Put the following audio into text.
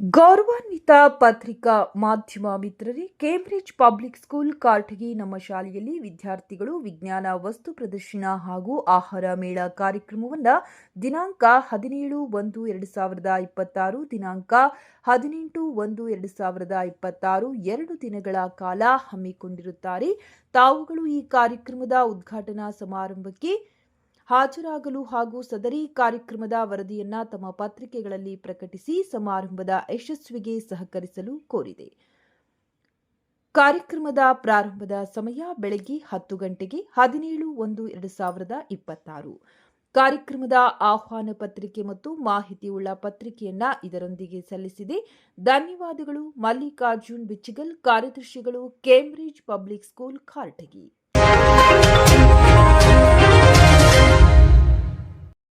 ಗೌರವಾನ್ವಿತ ಪತ್ರಿಕಾ ಮಾಧ್ಯಮ ಮಿತ್ರರೇ, ಕೇಂಬ್ರಿಡ್ಜ್ ಪಬ್ಲಿಕ್ ಸ್ಕೂಲ್ ಕಾರ್ಟಗಿ ನಮ್ಮ ಶಾಲೆಯಲ್ಲಿ ವಿದ್ಯಾರ್ಥಿಗಳು ವಿಜ್ಞಾನ, ವಸ್ತು ಪ್ರದರ್ಶನ ಹಾಗೂ ಆಹಾರ ಮೇಳ ಕಾರ್ಯಕ್ರಮವನ್ನು ದಿನಾಂಕ ಹದಿನೇಳು ಒಂದು ಎರಡು ಸಾವಿರದ ಇಪ್ಪತ್ತಾರು, ದಿನಾಂಕ ಹದಿನೆಂಟು ಒಂದು ಎರಡು ಸಾವಿರದ ಇಪ್ಪತ್ತಾರು, ಎರಡು ದಿನಗಳ ಕಾಲ ಹಮ್ಮಿಕೊಂಡಿರುತ್ತಾರೆ. ತಾವುಗಳು ಈ ಕಾರ್ಯಕ್ರಮದ ಉದ್ಘಾಟನಾ ಸಮಾರಂಭಕ್ಕೆ ಹಾಜರಾಗಲು ಹಾಗೂ ಸದರಿ ಕಾರ್ಯಕ್ರಮದ ವರದಿಯನ್ನ ತಮ್ಮ ಪತ್ರಿಕೆಗಳಲ್ಲಿ ಪ್ರಕಟಿಸಿ ಸಮಾರಂಭದ ಯಶಸ್ವಿಗೆ ಸಹಕರಿಸಲು ಕೋರಿದೆ. ಕಾರ್ಯಕ್ರಮದ ಪ್ರಾರಂಭದ ಸಮಯ ಬೆಳಗ್ಗೆ ಹತ್ತು ಗಂಟೆಗೆ ಹದಿನೇಳು ಒಂದು ಎರಡು ಸಾವಿರದ ಇಪ್ಪತ್ತಾರು. ಕಾರ್ಯಕ್ರಮದ ಆಹ್ವಾನ ಪತ್ರಿಕೆ ಮತ್ತು ಮಾಹಿತಿಯುಳ್ಳ ಪತ್ರಿಕೆಯನ್ನ ಇದರೊಂದಿಗೆ ಸಲ್ಲಿಸಿದೆ. ಧನ್ಯವಾದಗಳು. ಮಲ್ಲಿಕಾರ್ಜುನ್ ಬಿಚ್ಚಿಗಲ್ ಕಾರ್ಯದರ್ಶಿಗಳು, ಕೇಂಬ್ರಿಡ್ಜ್ ಪಬ್ಲಿಕ್ ಸ್ಕೂಲ್ ಕಾರಟಗಿ